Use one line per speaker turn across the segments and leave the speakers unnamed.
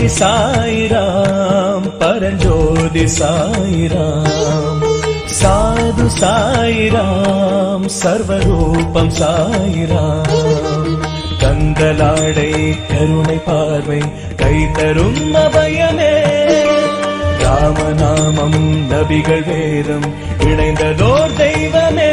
பரஞ்சோதி சாயிராம் பரஞ்சோதி சாயிராம் சாது சாயிராம் சர்வரூபம் சாயிராம் கந்தலாடை கருணை பார்வை கை தரும் அபயமே ராமநாமம் நபிகள் வேதம் இணைந்ததோர் தெய்வமே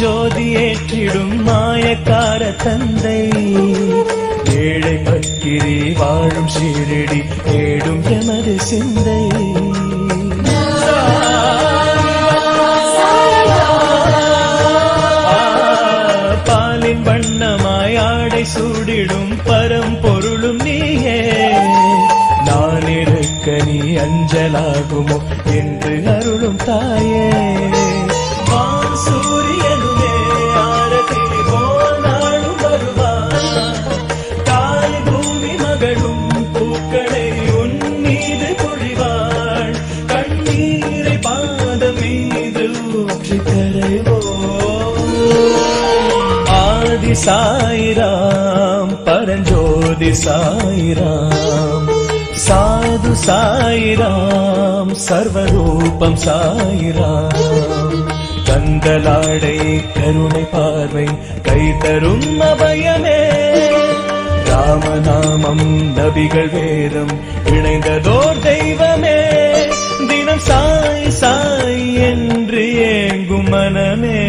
ஜோதி ஏற்றிடும் மாயக்கார தந்தை. ஏழை பக்கிரி வாழும் சீரடி ஏடும் எமது சிந்தை. பாலின் வண்ணமாய் ஆடை சூடிடும் பரம்பொருளும் நீயே. நான் இருக்க நீ அஞ்சலாகுமோ என்று அருளும் தாயே. ஊற்றி கரைவோ ஆதி சாயிராம் பரஞ்சோதி சாயிராம். சாது சாயிராம் சர்வரூபம் சாயிராம். கந்தலாடை கருணை பார்வை கை தரும் அபயமே. ராமநாமம் நபிகள் வேதம் இணைந்ததோர் தெய்வமே.
మనమే.